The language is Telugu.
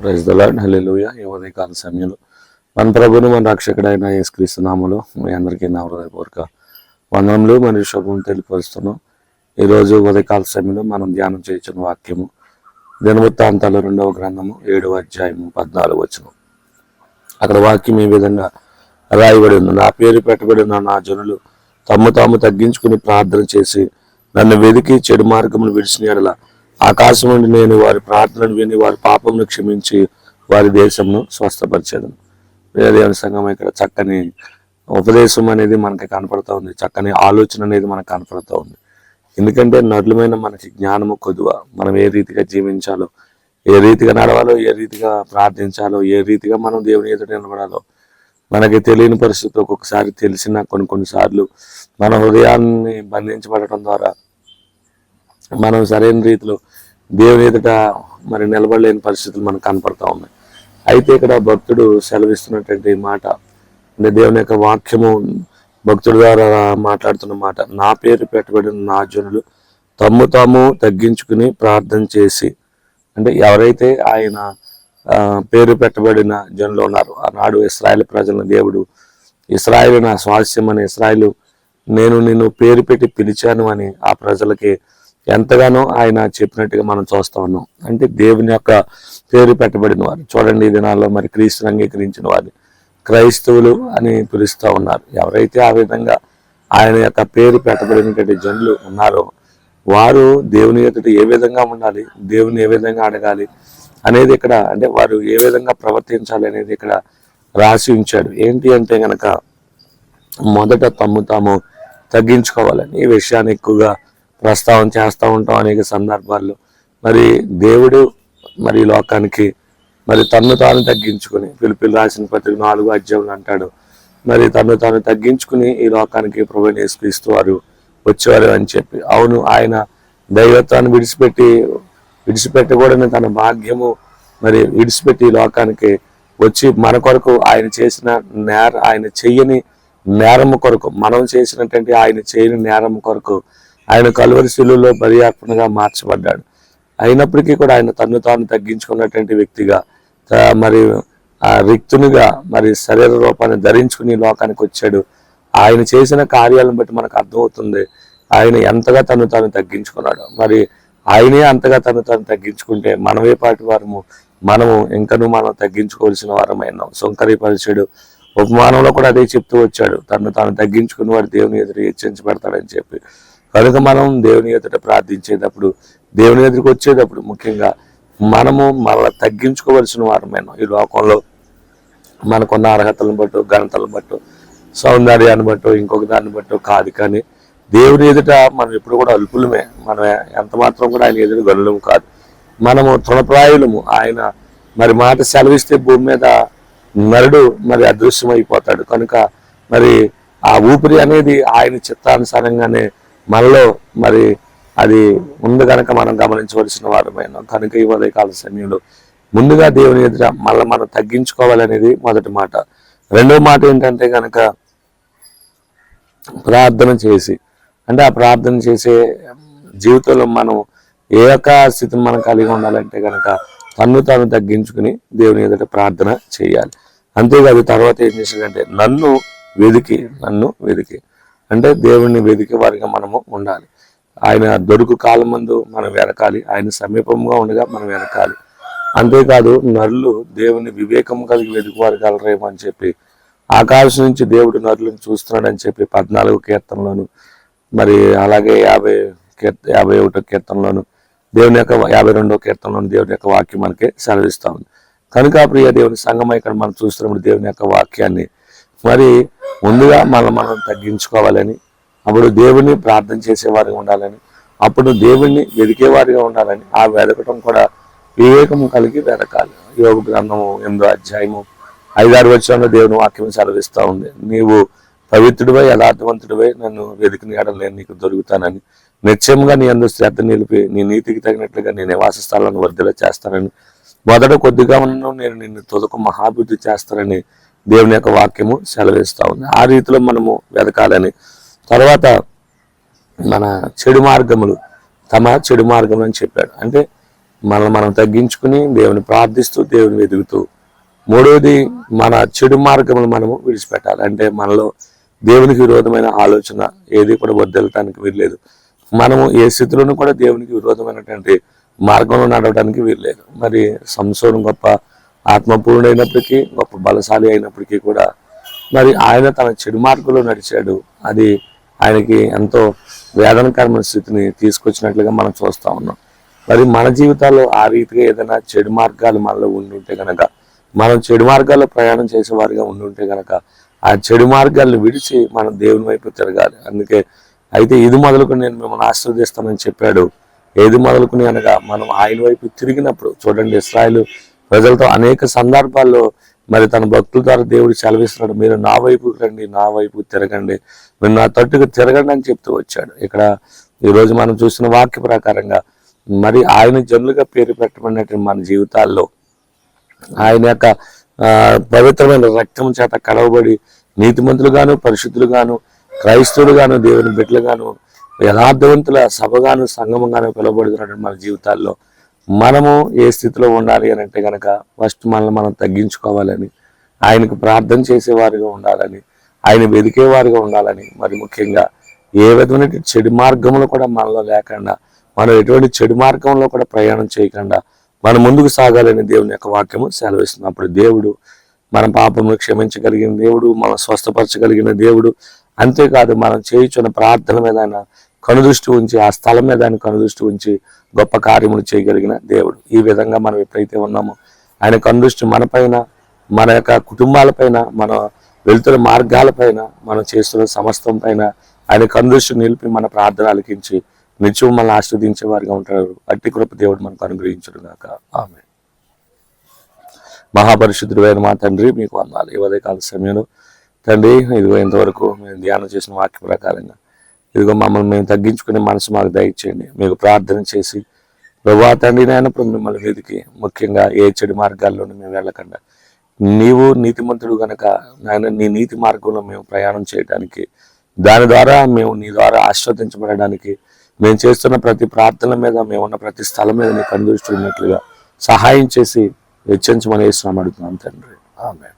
ప్రైజ్ దలాడ్ హల్లెలూయా ఈ ఉదయకాల సమయంలో మన ప్రభుని మన రక్షకుడైన యేసుక్రీస్తు మీ అందరికీ నా హృదయపూర్వక వందనములు మరియు శుభం తెలియపరుస్తున్నాం ఈరోజు ఉదయకాల సమయంలో మనం ధ్యానం చేయించిన వాక్యము దినవృత్తాంతాలు రెండవ గ్రంథము ఏడవ అధ్యాయము పద్నాలుగు వచనం. అక్కడ వాక్యం ఈ విధంగా రాయబడి ఉంది. నా పేరు పెట్టబడిన నా జనులు తమ్ము తాము తగ్గించుకుని ప్రార్థన చేసి నన్ను వెదికి చెడు మార్గములు విడిచిన ఎడలా ఆకాశం నుండి నేను వారి ప్రార్థనలు విని వారి పాపమును క్షమించి వారి దేశంను స్వస్థపరిచేదను దేవుని సంఘం ఇక్కడ చక్కని ఉపదేశం అనేది మనకి కనపడుతూ ఉంది. చక్కని ఆలోచన అనేది మనకు కనపడుతూ ఉంది. ఎందుకంటే నటులమైన మనకి జ్ఞానము కొద్దువ మనం ఏ రీతిగా జీవించాలో ఏ రీతిగా నడవాలో ఏ రీతిగా ప్రార్థించాలో ఏ రీతిగా మనం దేవుని ఎదుట నిలబడాలో మనకి తెలియని పరిస్థితి ఒక్కొక్కసారి తెలిసిన కొన్ని కొన్నిసార్లు మన హృదయాన్ని బంధించబడటం ద్వారా మనం సరైన రీతిలో దేవుని ఎదుట మరి నిలబడలేని పరిస్థితులు మనకు కనపడతా ఉన్నాయి. అయితే ఇక్కడ భక్తుడు సెలవిస్తున్నటువంటి మాట అంటే దేవుని యొక్క వాక్యము భక్తుడి ద్వారా మాట్లాడుతున్న మాట నా పేరు పెట్టబడిన నా జనులు తమ్ము తాము తగ్గించుకుని ప్రార్థన చేసి అంటే ఎవరైతే ఆయన పేరు పెట్టబడిన జనులు ఉన్నారు ఆనాడు ఇస్రాయల్ ప్రజలను దేవుడు ఇస్రాయేల్ నా స్వాస్యం అని ఇస్రాయలు నేను నిన్ను పేరు పెట్టి పిలిచాను అని ఆ ప్రజలకి ఎంతగానో ఆయన చెప్పినట్టుగా మనం చూస్తా ఉన్నాం. అంటే దేవుని యొక్క పేరు పెట్టబడిన వారు. చూడండి ఈ దినాల్లో మరి క్రీస్తుని అంగీకరించిన వారు. క్రైస్తవులు అని పిలుస్తూ ఉన్నారు. ఎవరైతే ఆ విధంగా ఆయన యొక్క పేరు పెట్టబడినటువంటి జనులు ఉన్నారో వారు దేవుని ఎదుట ఏ విధంగా ఉండాలి దేవుని ఏ విధంగా అడగాలి అనేది ఇక్కడ అంటే వారు ఏ విధంగా ప్రవర్తించాలి అనేది ఇక్కడ రాసి ఉంచాడు. ఏంటి అంటే గనక మొదట తమ్ము తాము తగ్గించుకోవాలని ఈ విషయాన్ని ఎక్కువగా ప్రస్తావన చేస్తూ ఉంటాం అనేక సందర్భాల్లో. మరి దేవుడు మరి లోకానికి మరి తన్ను తాను తగ్గించుకుని పిలిపిలు రాసిన పత్రిక నాలుగు అధ్యాయులు అంటాడు మరి తను తాను తగ్గించుకుని ఈ లోకానికి ప్రభుని యేసుక్రీస్తు వారు వచ్చేవారు అని చెప్పి. అవును ఆయన దైవత్వాన్ని విడిచిపెట్టి విడిచిపెట్టకూడని తన భాగ్యము మరి విడిచిపెట్టి ఈ లోకానికి వచ్చి మన కొరకు ఆయన చేసిన నేర ఆయన చెయ్యని నేరము కొరకు మనం చేసినటువంటి ఆయన చేయని నేరము కొరకు ఆయన కలువరి శిలువలో బలియార్పణగా మార్చబడ్డాడు. అయినప్పటికీ కూడా ఆయన తన్ను తాను తగ్గించుకున్నటువంటి వ్యక్తిగా మరి ఆ రిక్తునిగా మరి శరీర రూపాన్ని ధరించుకుని లోకానికి వచ్చాడు. ఆయన చేసిన కార్యాలను బట్టి మనకు అర్థమవుతుంది ఆయన ఎంతగా తను తాను తగ్గించుకున్నాడు. మరి ఆయనే అంతగా తను తాను తగ్గించుకుంటే మనమే పాటి వారము మనము ఇంకను మనం తగ్గించుకోవాల్సిన వారమైనాం సొంకరి పరిచయుడు ఉపమానంలో కూడా అదే చెప్తూ వచ్చాడు తను తాను తగ్గించుకుని వాడు దేవుని ఎదురు హెచ్చరించబడతాడని చెప్పి. కనుక మనం దేవుని ఎదుట ప్రార్థించేటప్పుడు దేవుని ఎదురుకు వచ్చేటప్పుడు ముఖ్యంగా మనము మరలా తగ్గించుకోవలసిన వారమైన ఈ లోకంలో. మనకున్న అర్హతలను బట్టు ఘనతలను బట్టు సౌందర్యాన్ని బట్టు ఇంకొక దాన్ని బట్టు కాదు కానీ దేవుని ఎదుట మనం ఎప్పుడు కూడా అల్పులమే. మనం ఎంత మాత్రం కూడా ఆయన ఎదురు గనులము కాదు. మనము తృణప్రాయులము. ఆయన మరి మాట సెలవిస్తే భూమి మీద నరుడు మరి అదృశ్యమైపోతాడు. కనుక మరి ఆ ఊపిరి అనేది ఆయన చిత్తానుసారంగానే మనలో మరి అది ముందు కనుక మనం గమనించవలసిన వారమైన కనుక ఈ ఉదయకాల సమయంలో ముందుగా దేవుని ఎదుట మళ్ళీ మనం తగ్గించుకోవాలనేది మొదటి మాట. రెండో మాట ఏంటంటే కనుక ప్రార్థన చేసి అంటే ఆ ప్రార్థన చేసే జీవితంలో మనం ఏ యొక్క స్థితిని మనం కలిగి ఉండాలంటే కనుక తన్ను తాను తగ్గించుకుని దేవుని ఎదుట ప్రార్థన చేయాలి. అంతేకాదు తర్వాత ఏం చేసాడంటే నన్ను వెదికి నన్ను వెదికి. అంటే దేవుని వెదికే వారిగా మనము ఉండాలి. ఆయన దొరుకు కాలం మందు మనం వెనకాలి. ఆయన సమీపంగా ఉండగా మనం వెనకాలి. అంతేకాదు నరులు దేవుని వివేకం కలిగి వెతుకువారు కలరేమో అని చెప్పి ఆకాశం నుంచి దేవుడు నరులను చూస్తున్నాడని చెప్పి పద్నాలుగు కీర్తనలోను మరి అలాగే యాభై కీర్త యాభై ఒకటో కీర్తనలోను దేవుని యొక్క యాభై రెండో కీర్తనలోను దేవుని యొక్క వాక్యం మనకి సెలవిస్తా ఉంది. కనుక ప్రియ దేవుని సంగమ ఇక్కడ మనం చూస్తున్నప్పుడు దేవుని యొక్క వాక్యాన్ని మరి ముందుగా మనం మనం తగ్గించుకోవాలని అప్పుడు దేవుణ్ణి ప్రార్థన చేసేవారిగా ఉండాలని అప్పుడు దేవుణ్ణి వెదికేవారిగా ఉండాలని ఆ వెదకటం కూడా వివేకము కలిగి వెదకాలి యోగ గ్రంథము ఎనిమిదో అధ్యాయము ఐదారు వచ్చంలో దేవుని వాక్యం సెలవిస్తూ ఉంది. నీవు పవిత్రుడివై యథార్థవంతుడివై నన్ను వెతికిన ఎడలు నేను నీకు దొరుకుతానని. నిశ్చయంగా నీ అందు శ్రద్ధ నిలిపి నీ నీతికి తగినట్లుగా నీ నివాస స్థలాన్ని వర్ధల చేస్తానని మొదట కొద్దిగా ఉన్నను నేను నిన్ను తొదకు మహాభివృద్ధి చేస్తానని దేవుని యొక్క వాక్యము సెలవిస్తూ ఉంది. ఆ రీతిలో మనము వెతకాలని. తర్వాత మన చెడు మార్గములు తమ చెడు మార్గం అని చెప్పాడు. అంటే మనల్ని మనం తగ్గించుకుని దేవుని ప్రార్థిస్తూ దేవుని వెతుకుతూ. మూడవది మన చెడు మార్గములు మనము విడిచిపెట్టాలి. అంటే మనలో దేవునికి విరోధమైన ఆలోచన ఏది కూడా వద్దెళ్ళటానికి వీల్లేదు. మనము ఏ స్థితిలోనూ కూడా దేవునికి విరోధమైనటువంటి మార్గంలో నడవడానికి వీల్లేదు. మరి సంసోనం గొప్ప ఆత్మపూర్ణుడైనప్పటికీ గొప్ప బలశాలి అయినప్పటికీ కూడా మరి ఆయన తన చెడు మార్గంలో నడిచాడు. అది ఆయనకి ఎంతో వేదనకరమైన స్థితిని తీసుకొచ్చినట్లుగా మనం చూస్తా ఉన్నాం. మరి మన జీవితాల్లో ఆ రీతిగా ఏదైనా చెడు మార్గాలు మనలో ఉండి ఉంటే గనక మనం చెడు మార్గాల్లో ప్రయాణం చేసేవారిగా ఉండి ఉంటే గనక ఆ చెడు మార్గాలను విడిచి మనం దేవుని వైపు తిరగాలి. అందుకే అయితే ఇది మొదలుకొని నేను మిమ్మల్ని ఆశీర్వదిస్తానని చెప్పాడు. ఏది మొదలుకుని అనగా మనం ఆయన వైపు తిరిగినప్పుడు చూడండి ఇస్రాయలు ప్రజలతో అనేక సందర్భాల్లో మరి తన భక్తుల ద్వారా దేవుడు సెలవిస్తున్నాడు మీరు నా వైపు రండి నా వైపు తిరగండి మీరు నా తట్టుకు తిరగండి అని చెప్తూ వచ్చాడు. ఇక్కడ ఈరోజు మనం చూసిన వాక్య ప్రకారంగా మరి ఆయన జనులుగా పేరు పెట్టబడినటువంటి మన జీవితాల్లో ఆయన యొక్క పవిత్రమైన రక్తం చేత కడవబడి నీతిమంతులుగాను పరిశుద్ధులుగాను క్రైస్తవులుగాను దేవుని బిడ్డలుగాను యథార్థవంతుల సభగాను సంగమంగాను పిలువబడుతున్నటువంటి మన జీవితాల్లో. మనము ఏ స్థితిలో ఉండాలి అని అంటే కనుక ఫస్ట్ మనల్ని మనం తగ్గించుకోవాలని ఆయనకు ప్రార్థన చేసేవారిగా ఉండాలని ఆయన వెదికేవారిగా ఉండాలని మరి ముఖ్యంగా ఏ విధమైన చెడు మార్గంలో కూడా మనలో లేకుండా మనం ఎటువంటి చెడు మార్గంలో కూడా ప్రయాణం చేయకుండా మనం ముందుకు సాగాలని దేవుని యొక్క వాక్యము సెలవిస్తుంది అప్పుడు దేవుడు మన పాపమును క్షమించగలిగిన దేవుడు మనం స్వస్థపరచగలిగిన దేవుడు. అంతేకాదు మనం చేయుచున్న ప్రార్థన మీద ఆయన కనుదృష్టి ఉంచి ఆ స్థలం మీద ఆయన కనుదృష్టి ఉంచి గొప్ప కార్యములు చేయగలిగిన దేవుడు. ఈ విధంగా మనం ఎప్పుడైతే ఉన్నామో ఆయన కనుదృష్టి మనపైన మన యొక్క కుటుంబాలపైన మన వెళ్తున్న మార్గాలపైన మనం చేస్తున్న సమస్తం పైన ఆయన కనుదృష్టి నిలిపి మన ప్రార్థన అలికించి నిత్యం మనల్ని ఆస్వాదించే వారిగా ఉంటారు. అట్టి కృప దేవుడు మనకు అనుగ్రహించడు గాక. ఆమె మహాపరిశుద్ధుడైన మా తండ్రి మీకు వందాలు. ఈ ఉదయకాల సమయంలో తండ్రి ఇదిగో ఇంతవరకు మేము ధ్యానం చేసిన వాక్య ప్రకారంగా ఇదిగో మమ్మల్ని మేము తగ్గించుకునే మనసు మాకు దయచేయండి. మీకు ప్రార్థన చేసి ప్రభా తండ్రి నాయనప్పుడు మిమ్మల్ని వెతికి ముఖ్యంగా ఏ చెడు మార్గాల్లోనూ మేము వెళ్ళకుండా నీవు నీతిమంతుడు గనక నాయన నీ నీతి మార్గంలో మేము ప్రయాణం చేయడానికి దాని ద్వారా మేము నీ ద్వారా ఆస్వాదించబడడానికి మేము చేస్తున్న ప్రతి ప్రార్థన మీద మేము ఉన్న ప్రతి స్థలం మీద నీ కనుదృష్టి ఉన్నట్లుగా సహాయం చేసి హెచ్చరించమని వేస్తున్నాం అడుగుతున్నాం తండ్రి. ఆమె